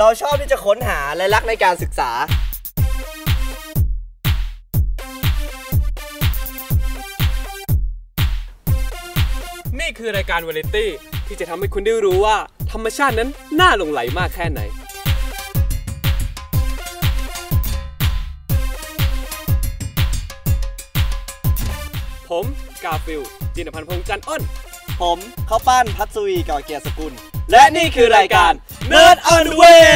เราชอบที่จะค้นหาและรักในการศึกษา นี่คือรายการวาไรตี้ที่จะทำให้คุณได้รู้ว่า ธรรมชาตินั้นน่าหลงไหลมากแค่ไหน ผมกาฟิลจินพันธ์พงษ์จันทร์อ้น ผมข้าวปั้นพัศวีก่อเกียรติสกุล และนี่คือรายการ Nerd on the Way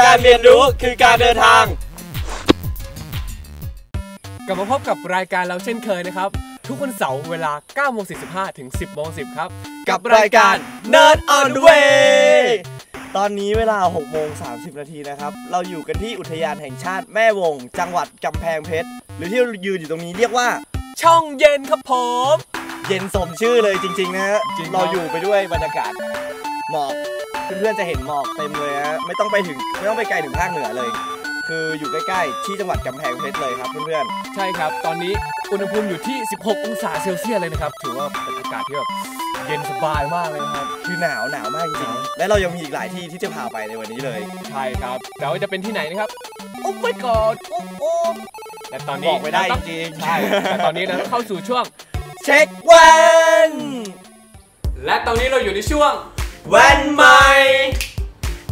การเรียนรู้คือการเดินทาง กลับมาพบกับรายการเราเช่นเคยนะครับ ทุกวันเสาร์เวลา9โมง45ถึง 10โมง10 ครับ กับรายการ Nerd on the Way ตอนนี้เวลา6โมง30 นาทีนะครับ เราอยู่กันที่อุทยานแห่งชาติแม่วง จังหวัดกำแพงเพชร หรือที่เรายืนอยู่ตรงนี้เรียกว่า ช่องเย็นครับผม เย็นสมชื่อเลยจริงๆนะฮะจริงครับ เราอยู่ไปด้วยบรรยากาศ หมอกเพื่อนๆจะเห็นหมอกเต็มเลยฮะไม่ต้องไปถึงไม่ต้องไปไกลถึงภาคเหนือเลย คืออยู่ใกล้ๆที่จังหวัดกำแพงเพชรเลยครับเพื่อนใช่ครับ ตอนนี้อุณหภูมิอยู่ที่ 16 องศาเซลเซียสเลยนะครับ ถือว่าเป็นอากาศที่แบบเย็นสบายมากเลยนะครับๆคือหนาวหนาวมากจริงๆและเรายังมีอีกหลายที่ที่จะพาไปในวันนี้เลย ใช่ครับแต่ว่าจะเป็นที่ไหนนะครับ โอ้ไม่กอดโอ้โอ้และตอนนี้บอกไม่ได้เราต้องจริงๆใช่แต่ตอนนี้เราต้องเข้าสู่ช่วง เช็ควัน และตอนนี้เราอยู่ในช่วง วันใหม่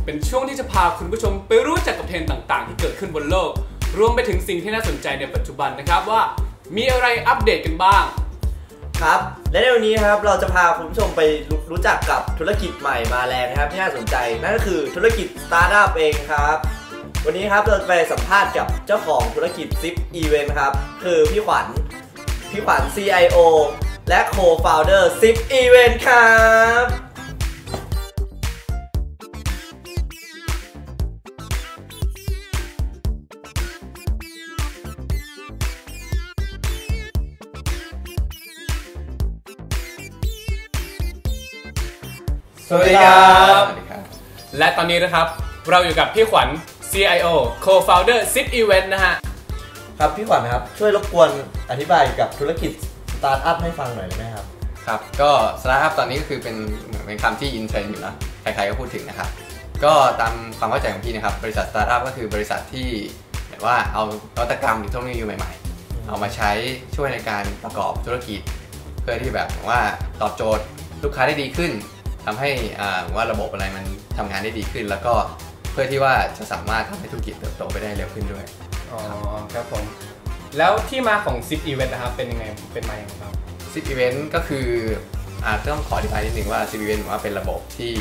เป็นช่วงที่จะพาคุณผู้ชมไปรู้จักกับเทรนด์ต่างๆ ที่เกิดขึ้นบนโลก รวมไปถึงสิ่งที่น่าสนใจในปัจจุบันนะครับว่า มีอะไรอัปเดตกันบ้าง ครับ และในวันนี้นะครับเราจะพาคุณผู้ชมไปรู้รู้จักกับธุรกิจใหม่มาแรงนะครับที่น่าสนใจนั่นก็คือธุรกิจสตาร์ทอัพเองครับ วันนี้ครับเราจะไปสัมภาษณ์กับเจ้าของธุรกิจซิปอีเวนต์ครับคือพี่ขวัญพี่ขวัญ CIO และ Co-founder ซิปอีเวน ต์ครับสวัสดีครับ และตอนนี้นะครับเราอยู่กับพี่ขวัญ CIO Co-founder Zip Event นะฮะ ครับพี่ขวัญครับ ช่วยรบกวนอธิบายเกี่ยวกับธุรกิจสตาร์ทอัพให้ฟังหน่อยได้ไหมครับ ครับ ก็สตาร์ทอัพตอนนี้ก็คือเป็นเหมือนเป็นคำที่อินเทรนด์อยู่นะ ใครๆก็พูดถึงนะครับ ก็ตามความเข้าใจของพี่นะครับ บริษัทสตาร์ทอัพก็คือบริษัทที่แบบว่าเอานวัตกรรมหรือเทคโนโลยีใหม่ๆ เอามาใช้ช่วยในการประกอบธุรกิจ เพื่อที่แบบว่าตอบโจทย์ลูกค้าได้ดีขึ้น ทำให้อ่าว่าระบบอะไรมันทำงานได้ดีขึ้น แล้วก็เพื่อที่ว่าจะสามารถทำให้ธุรกิจเติบโตไปได้เร็วขึ้นด้วยอ๋อครับผมแล้วที่มาของ Zip Event นะครับเป็นยังไงเป็นมาอย่างไรครับซิปอีเวนต์ก็คืออ่าต้องขออธิบายนิดนึงว่าซิปอีเวนต์ว่าเป็นระบบที่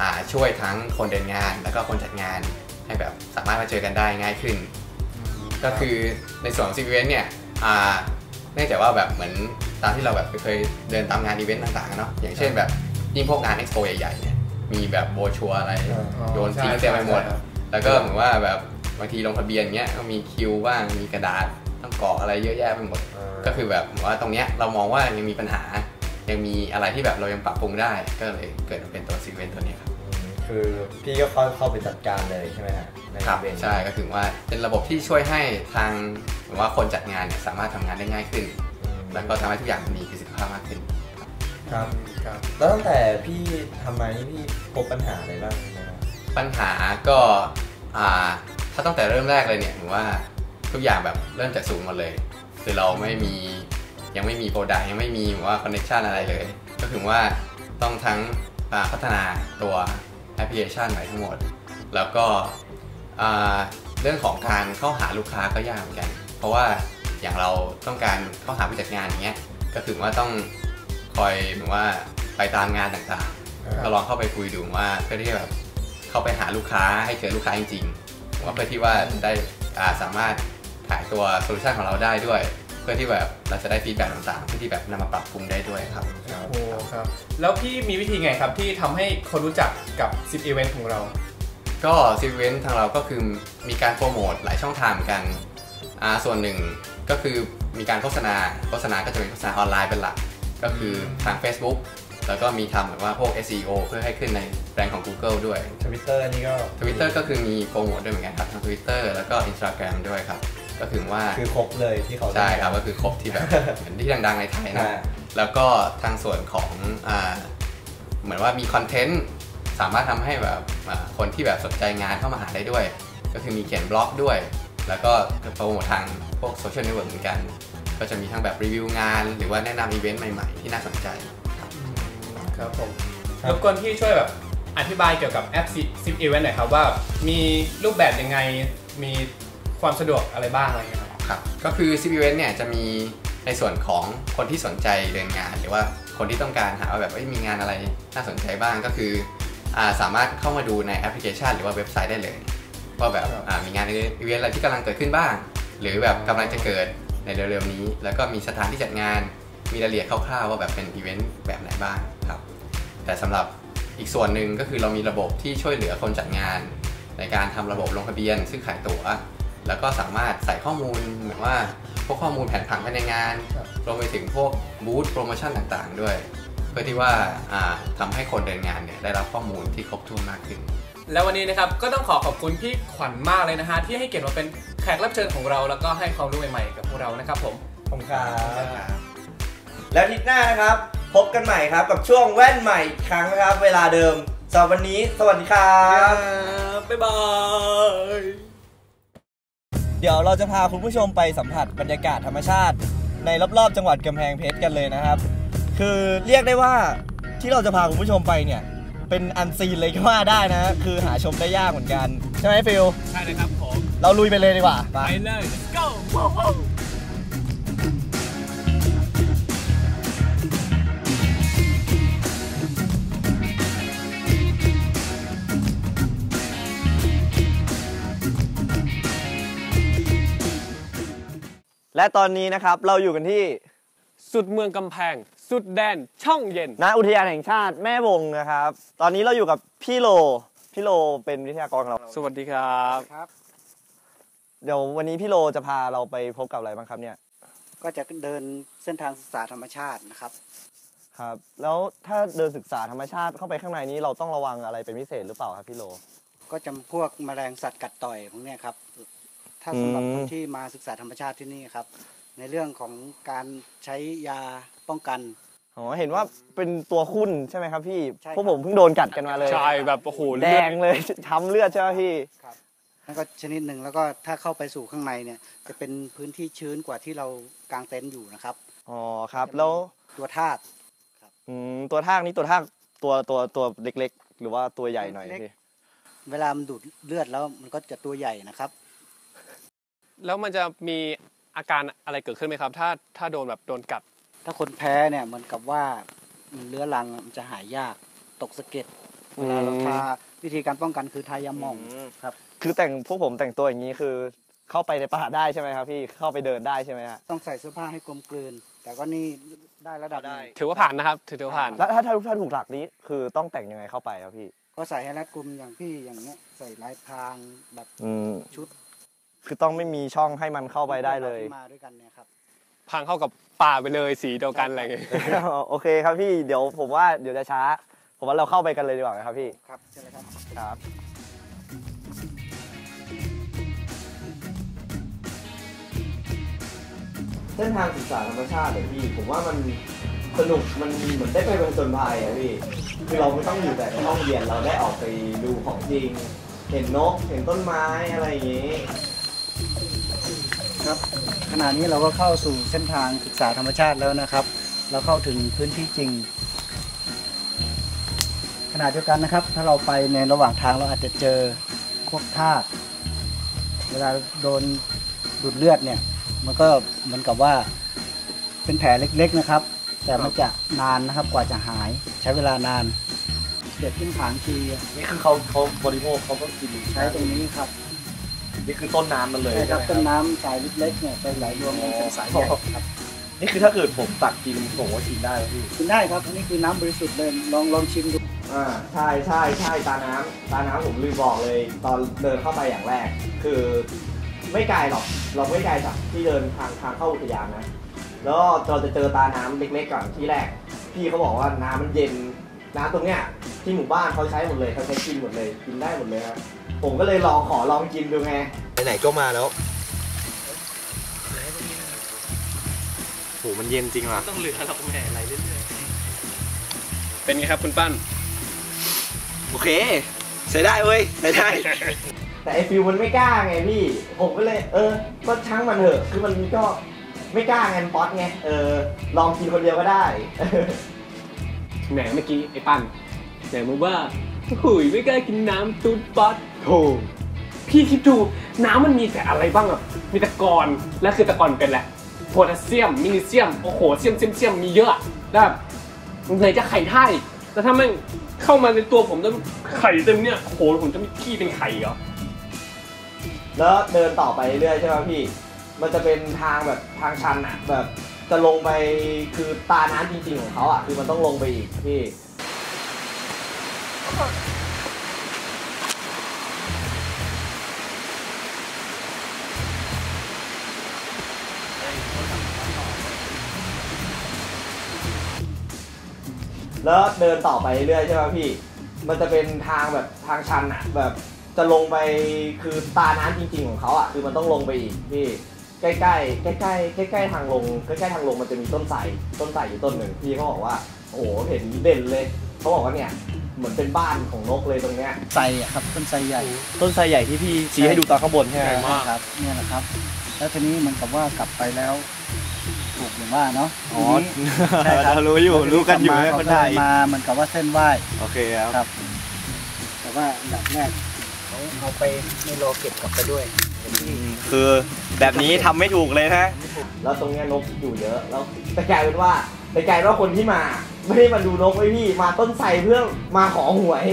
อ่าช่วยทั้งคนเดินงาน แล้วก็คนจัดงานให้แบบสามารถมาเจอกันได้ง่ายขึ้น ก็คือในส่วนของซิปอีเวนต์เนี่ยอ่าเนื่องจากว่าแบบเหมือนตามที่เราแบบเคยเดินตามงานอีเวนต์ต่างๆเนาะอย่างเช่นแบบ ยิ่งพวกงานเอ็กซ์โปใหญ่ๆเนี่ยมีแบบโบรชัวร์อะไรอ๋อโยนทิ้งเต็มไปหมด แล้วก็เหมือนว่าแบบบางทีลงทะเบียนเงี้ยก็มีคิวบ้างมีกระดาษต้องกรอกอะไรเยอะแยะไปหมด ก็คือแบบผมว่าตรงเนี้ยเรามองว่ายังมีปัญหา ยังมีอะไรที่แบบเรายังปรับปรุงได้ ก็เลยเกิดมาเป็นตัวซีเวนตัวเนี้ยครับคือพี่ก็เข้าเข้าไปจัดการเลยใช่ไหมฮะในครับอีเวนต์ใช่ก็คือว่าเป็นระบบที่ช่วยให้ทางผมว่าคนจัดงานเนี่ยสามารถทำงานได้ง่ายขึ้น แล้วก็ทำให้ทุกอย่างมีประสิทธิภาพมากขึ้น ครับครับ แล้วตั้งแต่พี่ทำมานี่พี่พบปัญหาอะไรบ้างนะครับปัญหาก็อ่าถ้าตั้งแต่เริ่มแรกเลยเนี่ยผมว่าทุกอย่างแบบเริ่มจากศูนย์หมดเลย คือเราไม่มียังไม่มีโปรดักยังไม่มีผมว่าคอนเน t ชันอะไรเลย ก็คือว่าต้องทั้งอ่าพัฒนาตัวแอปพลิเคชันใหม่ทั้งหมด แล้วก็อ่าเรื่องของการเข้าหาลูกค้าก็ยากเหมือนกัน เพราะว่าอย่างเราต้องการเข้าหาผู้จัดงานอย่างเงี้ยก็คือว่าต้อง คอยเหมือนว่าไปตามงานต่างๆ ก็ลองเข้าไปคุยดูว่าเพื่อที่จะแบบเข้าไปหาลูกค้าให้เจอลูกค้าจริงๆผมว่าเพื่อที่ว่าจะได้อ่าสามารถขายตัวโซลูชันของเราได้ด้วย เพื่อที่แบบเราจะได้ฟีดแบ็กต่างๆเพื่อที่แบบนำมาปรับปรุงได้ด้วยครับโอ้ครับแล้วพี่มีวิธีไงครับที่ทำให้คนรู้จักกับ Zip Event ของเรา ก็ซีเวนทางเราก็คือมีการโปรโมทหลายช่องทางเหมือนกันอ่าส่วนหนึ่งก็คือมีการโฆษณาโฆษณาก็จะเป็นโฆษณาออนไลน์เป็นหลัก ก็คือทาง Facebook แล้วก็มีทำแบบว่าพวก SEO เพื่อให้ขึ้นในแบรนด์ของ Google ด้วยทวิตเตอร์นี่ก็ Twitter ก็คือมีโปรโมทด้วยเหมือนกันครับทั้ง Twitter แล้วก็ Instagram ด้วยครับ ก็คือว่าคือครบเลยที่เขาใช่ครับก็คือครบที่แบบเหมือนที่ดังๆในไทยนะอ่าแล้วก็ทางส่วนของอ่าเหมือนว่ามีคอนเทนต์สามารถทำให้แบบอ่าคนที่แบบสนใจงานเข้ามาหาได้ด้วย ก็คือมีเขียนบล็อกด้วย แล้วก็โปรโมททางพวกโซเชียลเน็ตเวิร์กเหมือนกัน ก็จะมีทั้งแบบรีวิวงาน หรือว่าแนะนำอีเวนต์ใหม่ๆ ที่น่าสนใจครับผมรบกวนพี่ช่วยแบบอธิบายเกี่ยวกับแอป Zip Event หน่อยครับว่ามีรูปแบบยังไงมีความสะดวกอะไรบ้างอะไรเงี้ยครับครับ ก็คือ c p v เนี่ยจะมีในส่วนของคนที่สนใจเดินงาน หรือว่าคนที่ต้องการหาว่าแบบเอ้ยมีงานอะไรน่าสนใจบ้างก็คืออาสามารถเข้ามาดูในแอปพลิเคชัน หรือว่าเว็บไซต์ได้เลยว่าแบบอ่ามีงานอีเวนต์อะไรที่กำลังเกิดขึ้นบ้าง หรือแบบกำลังจะเกิด ในเร็วๆนี้ แล้วก็มีสถานที่จัดงาน มีรายละเอียดคร่าวๆว่าแบบเป็นอีเวนต์แบบไหนบ้างครับ แต่สำหรับอีกส่วนหนึ่งก็คือเรามีระบบที่ช่วยเหลือคนจัดงาน ในการทำระบบลงทะเบียน ซื้อขายตั๋ว แล้วก็สามารถใส่ข้อมูลเหมือนว่าพวกข้อมูลแผนผังภายในงานรวมไปถึงพวกบูธโปรโมชั่นต่างๆ ด้วย เพื่อที่ว่าอ่าทำให้คนเดินงานเนี่ยได้รับข้อมูลที่ครบถ้วนมากขึ้น แล้ววันนี้นะครับก็ต้องขอขอบคุณพี่ขวัญมากเลยนะฮะที่ให้เกียรติมาเป็นแขกรับเชิญของเรา แล้วก็ให้ความรู้ใหม่ๆกับพวกเรานะครับผมผมครับแล้วอาทิตย์หน้านะครับ พบกันใหม่ครับกับช่วงแว่นใหม่อีกครั้งนะครับ เวลาเดิมสำหรับวันนี้ สวัสดีครับบ๊ายบายเดี๋ยวเราจะพาคุณผู้ชมไปสัมผัสบรรยากาศธรรมชาติ ในรอบๆ จังหวัดกำแพงเพชรกันเลยนะครับ คือเรียกได้ว่าที่เราจะพาคุณผู้ชมไปเนี่ย เป็นอันซีนเลยก็ว่าได้นะ คือหาชมได้ยากเหมือนกัน ใช่ไหมฟิลใช่เลยครับผมเราลุยไปเลยดีกว่าไปเลย let's go ว้าวและตอนนี้นะครับเราอยู่กันที่ สุดเมืองกำแพง สุดแดนช่องเย็นณอุทยานแห่งชาติแม่วงนะครับ ตอนนี้เราอยู่กับพี่โล พี่โลเป็นวิทยากรของเรา สวัสดีครับครับ เดี๋ยววันนี้พี่โลจะพาเราไปพบกับอะไรบ้างครับเนี่ย ก็จะเดินเส้นทางศึกษาธรรมชาตินะครับ ครับ แล้วถ้าเดินศึกษาธรรมชาติเข้าไปข้างในนี้เราต้องระวังอะไรเป็นพิเศษหรือเปล่าครับพี่โล ก็จะพวกแมลงสัตว์กัดต่อยพวกเนี้ยครับ ถ้าสำหรับอืม คนที่มาศึกษาธรรมชาติที่นี่ครับ ในเรื่องของการใช้ยา ป้องกันอ๋อเห็นว่าเป็นตัวคุ้นใช่ไหมครับพี่ใช่ครับ พวกผมเพิ่งโดนกัดกันมาเลย ใช่แบบโอ้โหแดเลือดงเลย ช้ำเลือดใช่ไหมพี่ นั่นก็ชนิดหนึ่งแล้วก็ถ้าเข้าไปสู่ข้างในเนี่ยจะเป็นพื้นที่ชื้นกว่าที่เรากางเต็นท์อยู่นะครับ อ๋อครับ แล้วตัวธาตุ อืมตัวทากนี้ตัวทากตัวตัวตัวเล็ก ๆ หรือว่าตัวใหญ่หน่อยเล็ก พี่ เวลามันดูดเลือดแล้วมันก็จะตัวใหญ่นะครับ แล้วมันจะมีอาการอะไรเกิดขึ้นไหมครับ ถ้าถ้าโดนแบบโดนกัด ถ้าคนแพ้เนี่ยเหมือนกับว่ามันเลื้อรังมันจะหายยากตกสะเก็ดเวลาเราทาวิธีการป้องกันคือทายาหม่องครับ คือแต่งพวกผมแต่งตัวอย่างนี้คือเข้าไปในป่าได้ใช่ไหมครับพี่เข้าไปเดินได้ใช่ไหมฮะต้องใส่เสื้อผ้าให้กลมกลืน แต่ก็นี่ได้ระดับหนึ่ง ถือว่าผ่านนะครับ ถือว่าผ่าน แล้วถ้าถ้าถ้าถูกหลักนี้คือต้องแต่งยังไงเข้าไปครับพี่ ก็ใส่ให้รัดกุมอย่างพี่อย่างเนี้ยใส่ลายพรางแบบอืมชุดคือต้องไม่มีช่องให้มันเข้าไปได้เลย ที่มาด้วยกันเนี่ยครับ พังเข้ากับป่าไปเลยสีเดียวกันอะไรอย่างเงี้ยโอเคครับพี่เดี๋ยวผมว่าเดี๋ยวจะช้า ผมว่าเราเข้าไปกันเลยดีกว่าไหมครับพี่ครับใช่เลยครับครับเส้นทางศึกษาธรรมชาติเลยพี่ ผมว่ามันสนุกมันเหมือนได้ไปเป็นจนภัยอะพี่คือเราไม่ต้องอยู่แต่ในห้องเรียนเราได้ออกไปดูของจริง เห็นนกเห็นต้นไม้อะไรอย่างนี้ ครับขณะนี้เราก็เข้าสู่เส้นทางศึกษาธรรมชาติแล้วนะครับ เราเข้าถึงพื้นที่จริง ขณะเดียวกันนะครับ ถ้าเราไปในระหว่างทางเราอาจจะเจอพวกทากเวลาโดนดูดเลือดเนี่ย มันก็เหมือนกับว่าเป็นแผลเล็กๆนะครับ แต่มันจะนานนะครับกว่าจะหายใช้เวลานานเด็ดขึ้นผางทีนี่คือเขาเขาบริโภคเขาก็กินใช้ตรงนี้ครับ นี่คือต้นน้ำมันเลยใช่ครับใช่ต้นไหมน้ำสายเล็กๆเนี่ยไปไหลรวมกันเป็นสายใหญ่ครับนี่คือถ้าเกิดผมตักกินผมว่ากินได้ไหมพี่กินได้ครับอันนี้คือน้ำบริสุทธิ์เลยลองลองชิมดูอ่าใช่ใช่ใช่ตาน้ำตาน้ำผมลืมบอกเลย ตอนเดินเข้าไปอย่างแรก คือไม่ไกลหรอกเราไม่ไกลจากที่เดินทางทางเข้าอุทยานนะแล้วเราจะเจอตาน้ำเล็กๆก่อนที่แรก พี่เขาบอกว่าน้ำมันเย็น น้ำตรงเนี้ยที่หมู่บ้านเขาใช้หมดเลยเขาใช้กินหมดเลยกินได้หมดเลยครับ ผมก็เลยลองขอลองกินดูไงไหนๆก็มาแล้วโหมันเย็นจริงว่ะต้องเหลือหรอกแม่ไหลเรื่อยๆเป็นไงครับคุณปั้น โอเคใช้ได้เว้ยใช้ได้ แต่ไอฟิวมันไม่กล้าไงพี่ ผมก็เลย เออ ก็ช่างมันเถอะ คือมันก็ไม่กล้าไงป๊อตไง เออ ลองกินคนเดียวก็ได้แหมเมื่อกี้ไอ้ปั้นไหนมึงว่าหุยไม่กล้ากินน้ำตูดป๊อต โถพี่คิดดูน้ำมันมีแต่อะไรบ้างอะมีตะกอนและคือตะกอนเป็นแหละโพแทสเซียมมินิเซียมโอ้โหเซียมเซียมเซียมมีเยอะอะแล้วแบบมันจะไข่ท่าอีกแล้วถ้าแม่งเข้ามาในตัวผมแล้วไข่เต็มเนี่ยโอ้โหผมจะมีขี้เป็นไข่เหรอแล้วเดินต่อไปเรื่อยใช่ไหมพี่ มันจะเป็นทางแบบทางชันอะแบบจะลงไปคือตาน้ำจริงๆของเขาอะคือมันต้องลงไปอีกพี่ แล้วเดินต่อไปเรื่อยๆใช่ไหมพี่ มันจะเป็นทางแบบทางชันอะแบบจะลงไปคือตาน้ำจริง ๆของเขาอะคือมันต้องลงไปอีกพี่ใกล้ๆใกล้ๆใกล้ๆทางลงใกล้ๆทางลงมันจะมีต้นไทรต้นไทรอยู่ต้นหนึ่งพี่เขาบอกว่า โอ้โหเห็นเด่นเลยเขาบอกว่าเนี่ยเหมือนเป็นบ้านของนกเลยตรงเนี้ยไทรอะครับต้นไทรใหญ่ต้นไทรใหญ่ที่พี่ชี้ให้ดูตอนข้างบนใช่ไหมใช่ครับเนี่ยแหละครับ แล้วทีนี้เหมันกับว่ากลับไปแล้ว ถูกอย่างว่าเนาะอ๋อทีนี้ใช่ครับเรารู้อยู่รู้กันอยู่มาให้เขาคนเดิได้นมาเหมันกับว่าเส้นไหว้โอเคครับครับ แต่ว่าอันดับแรกเขาเอาไปในโลเก็บกลับไปด้วยเดี๋ยวที่คือแบบนี้ทำไม่ถูกเลยนะแล้วตรงเนี้ยนกอยู่เยอะแล้วแต่กลายเป็นว่าแต่กลายเป็นว่าคนที่มา ไม่ได้มาดูนกไว้พี่มาต้นไทรเพื่อมาขอหวย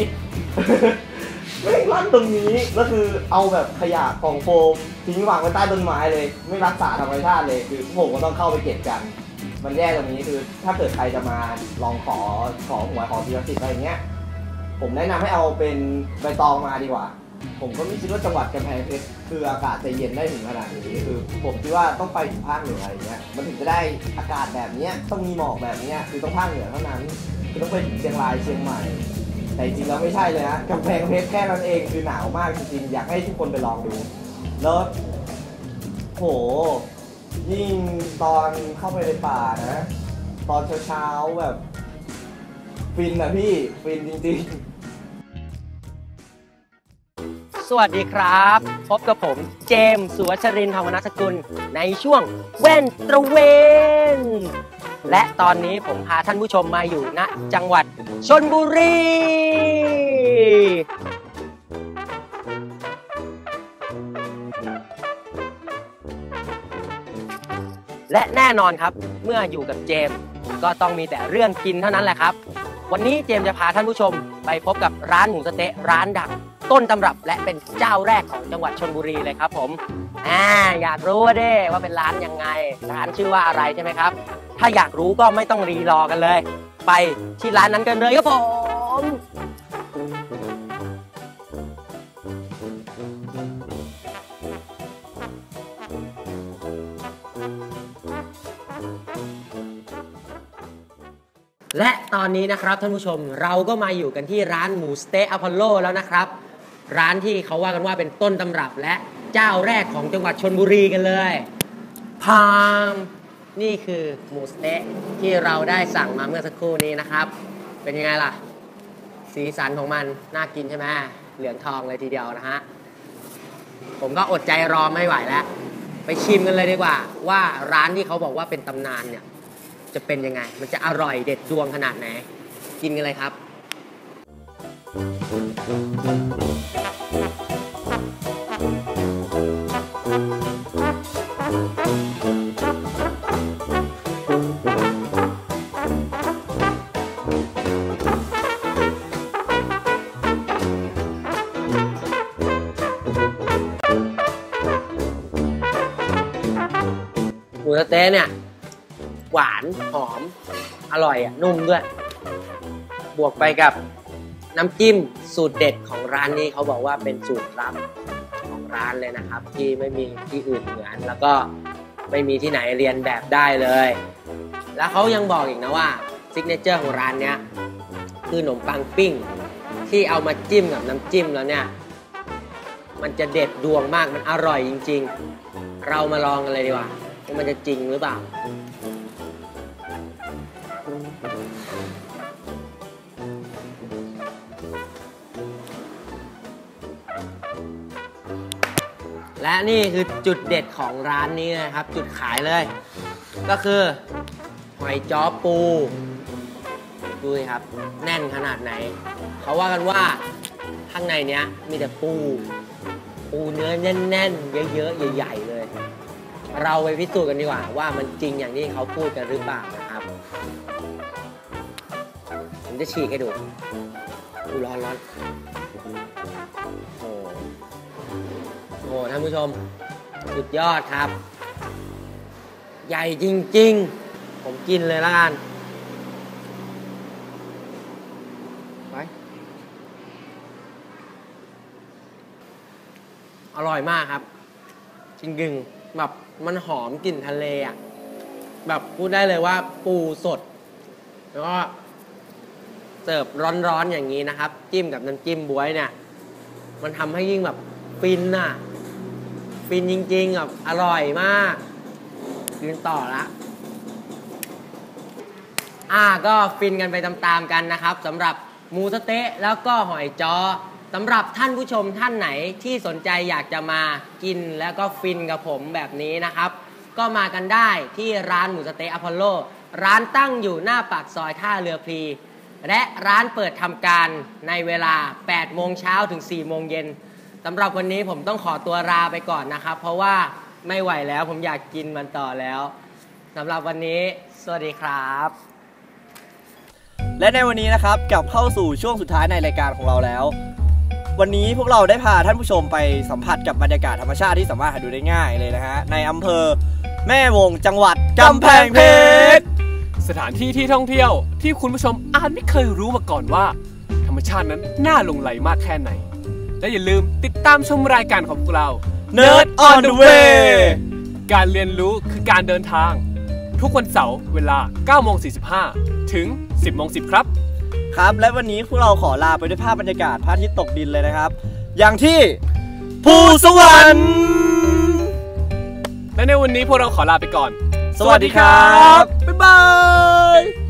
ไม่รันตรงนี้แล้วคือเอาแบบขยะกองโฟมทิ้งวางไว้ใต้ต้นไม้เลย ไม่รักษาธรรมชาติเลยคือผมก็ต้องเข้าไปเก็บกัน มันแย่ตรงนี้คือถ้าเกิดใครจะมาลองขอขอหวยขอศิลสิทธิ์อะไรเงี้ย ผมแนะนำให้เอาเป็นใบตองมาดีกว่า ผมก็ไม่คิดว่าจังหวัดกำแพงเพชรคืออากาศจะเย็นได้ถึงขนาดนี้คือ ผมคิดว่าต้องไปถึงภาคเหนืออะไรเงี้ยมันถึงจะได้อากาศแบบเนี้ยต้องมีหมอกแบบเนี้ยคือต้องภาคเหนือเท่านั้นคือต้องไปถึงเชียงรายเชียงใหม่ แต่จริงแล้วไม่ใช่เลยนะกำแพงเพชรแค่นั้นเองคือหนาวมากจริงๆอยากให้ทุกคนไปลองดูแล้วโหยิ่งตอนเข้าไปในป่านะ ตอนเช้าๆแบบ ฟินอะพี่ฟินจริงๆสวัสดีครับ พบกับผมเจมส์สุวัชรินทร์ธรรมนัสกุล ในช่วงแว่นตระเวน และตอนนี้ผมพาท่านผู้ชมมาอยู่ณจังหวัดชนบุรี และแน่นอนครับเมื่ออยู่กับเจมก็ต้องมีแต่เรื่องกินเท่านั้นแหละครับ วันนี้เจมจะพาท่านผู้ชมไปพบกับร้านหมูสะเต๊ะร้านดังต้นตำรับและเป็นเจ้าแรกของจังหวัดชนบุรีเลยครับผม อ่า อยากรู้ว่าเด้ว่าเป็นร้านยังไง ร้านชื่อว่าอะไรใช่ไหมครับ ถ้าอยากรู้ก็ไม่ต้องรีรอกันเลย ไปที่ร้านนั้นกันเลยครับผมและตอนนี้นะครับท่านผู้ชมเราก็มาอยู่กันที่ร้านหมูสเต๊ะอพอลโลแล้วนะครับ ร้านที่เขาว่ากันว่าเป็นต้นตำรับและเจ้าแรกของจังหวัดชนบุรีกันเลยพาม นี่คือหมูสเต๊ะที่เราได้สั่งมาเมื่อสักครู่นี้นะครับ เป็นยังไงล่ะ สีสันของมันน่ากินใช่ไหมเหลืองทองเลยทีเดียวนะฮะ ผมก็อดใจรอไม่ไหวแล้ว ไปชิมกันเลยดีกว่า ว่าร้านที่เขาบอกว่าเป็นตำนานเนี่ย จะเป็นยังไง มันจะอร่อยเด็ดดวงขนาดไหน กินกันเลยครับห มูสะเต๊ะเนี่ย หวานหอม อร่อยอะ นุ่มด้วย บวกไปกับน้ำจิ้มสูตรเด็ดของร้านนี้เขาบอกว่าเป็นสูตรลับของร้านเลยนะครับ ที่ไม่มีที่อื่นเหมือน แล้วก็ไม่มีที่ไหนเรียนแบบได้เลย แล้วเขายังบอกอีกนะว่าซิกเนเจอร์ของร้านเนี้ยคือขนมปังปิ้ง ที่เอามาจิ้มกับน้ำจิ้มแล้วเนี่ย มันจะเด็ดดวงมากมันอร่อยจริง ๆ เรามาลองกันเลยดีกว่า ว่ามันจะจริงหรือเปล่า และนี่คือจุดเด็ดของร้านนี้นะครับ จุดขายเลย ก็คือหอยจ้อปู ดูสิครับ แน่นขนาดไหน เขาว่ากันว่าข้างในเนี้ยมีแต่ปู ปูเนื้อแน่นๆ เยอะๆ ใหญ่ๆเล เราไปพิสูจน์กันดีกว่าว่ามันจริงอย่างที่เขาพูดกันหรือเปล่านะครับผมจะฉีกให้ดูอูร้อนร้อนโอ้โหโอ้โหท่านผู้ชม สุดยอดครับ ใหญ่จริง ๆ ผมกินเลยละกันไปอร่อยมากครับ จริงๆแบบ มันหอมกลิ่นทะเลอะ แบบพูดได้เลยว่าปูสด แล้วก็เสิร์ฟร้อนๆอย่างนี้นะครับ จิ้มกับน้ำจิ้มบวยเนี่ย มันทำให้ยิ่งแบบฟินน่ะ ฟินจริงๆแบบอร่อยมากกินต่อละอ่าก็ฟินกันไปตามๆกันนะครับสำหรับหมูสะเต๊ะแล้วก็หอยจ้อ สำหรับท่านผู้ชมท่านไหนที่สนใจอยากจะมากินแล้วก็ฟินกับผมแบบนี้นะครับ ก็มากันได้ที่ร้านหมูสะเต๊ะอพอลโล ร้านตั้งอยู่หน้าปากซอยท่าเรือพลีและร้านเปิดทำการในเวลา 8 โมงเช้าถึง 4 โมงเย็นสำหรับวันนี้ผมต้องขอตัวลาไปก่อนนะครับ เพราะว่าไม่ไหวแล้วผมอยากกินมันต่อแล้วสำหรับวันนี้ สวัสดีครับ และในวันนี้นะครับกลับเข้าสู่ช่วงสุดท้ายในรายการของเราแล้ว วันนี้พวกเราได้พาท่านผู้ชมไปสัมผัสกับบรรยากาศธรรมชาติที่สามารถหาดูได้ง่ายเลยนะฮะในอำเภอแม่วงจังหวัดกำแพงเพชรสถานที่ที่ท่องเที่ยวที่คุณผู้ชมอาจไม่เคยรู้มาก่อนว่า ธรรมชาตินั้นน่าหลงไหลมากแค่ไหน และอย่าลืมติดตามชมรายการของพวกเรา Nerd on the way การเรียนรู้คือการเดินทาง ทุกวันเสาร์เวลา9โมง45 ถึง 10โมง10 ครับ ครับ และวันนี้พวกเราขอลาไปด้วยภาพบรรยากาศพระอาทิตย์ตกดินเลยนะครับ อย่างที่ภูสวรรค์และในวันนี้พวกเราขอลาไปก่อน สวัสดีครับ บ๊ายบาย